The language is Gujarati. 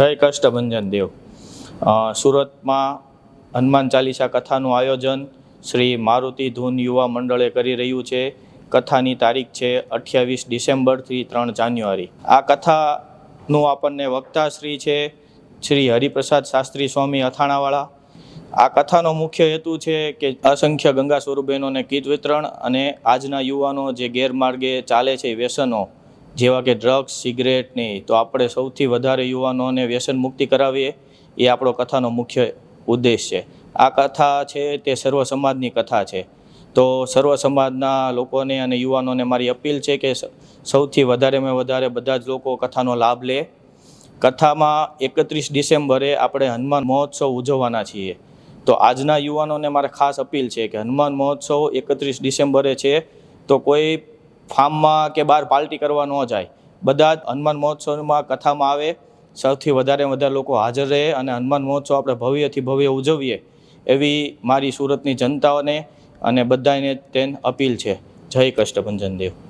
જય કષ્ટભંજન દેવ. સુરતમાં હનુમાન ચાલીસા કથાનું આયોજન શ્રી મારુતિ ધૂન યુવા મંડળે કરી રહ્યું છે. કથાની તારીખ છે અઠ્યાવીસ ડિસેમ્બરથી ત્રણ જાન્યુઆરી. આ કથાનું આપણને વક્તા શ્રી છે શ્રી હરિપ્રસાદ શાસ્ત્રી સ્વામી અથાણાવાળા. આ કથાનો મુખ્ય હેતુ છે કે અસંખ્ય ગંગા સ્વરૂપેનોને કીટ વિતરણ અને આજના યુવાનો જે ગેરમાર્ગે ચાલે છે વ્યસનો જેવા કે ડ્રગ્સ સિગરેટની તો આપણે સૌથી વધારે યુવાનોને વ્યસન મુક્તિ કરાવીએ, એ આપણો કથાનો મુખ્ય ઉદ્દેશ છે. આ કથા છે તે સર્વ સમાજની કથા છે. તો સર્વ સમાજના લોકોને અને યુવાનોને મારી અપીલ છે કે સૌથી વધારેમાં વધારે બધા જ લોકો કથાનો લાભ લે. કથામાં એકત્રીસ ડિસેમ્બરે આપણે હનુમાન મહોત્સવ ઉજવવાના છીએ. તો આજના યુવાનોને મારે ખાસ અપીલ છે કે હનુમાન મહોત્સવ એકત્રીસ ડિસેમ્બરે છે. તો કોઈ ફાર્મમાં કે બહાર પાર્ટી કરવા ન જાય. બધા જ હનુમાન મહોત્સવમાં કથામાં આવે. સૌથી વધારે વધારે લોકો હાજર રહે અને હનુમાન મહોત્સવ આપણે ભવ્યથી ભવ્ય ઉજવીએ એવી મારી સુરતની જનતાઓને અને બધાને તેને અપીલ છે. જય કષ્ટભંજન દેવ.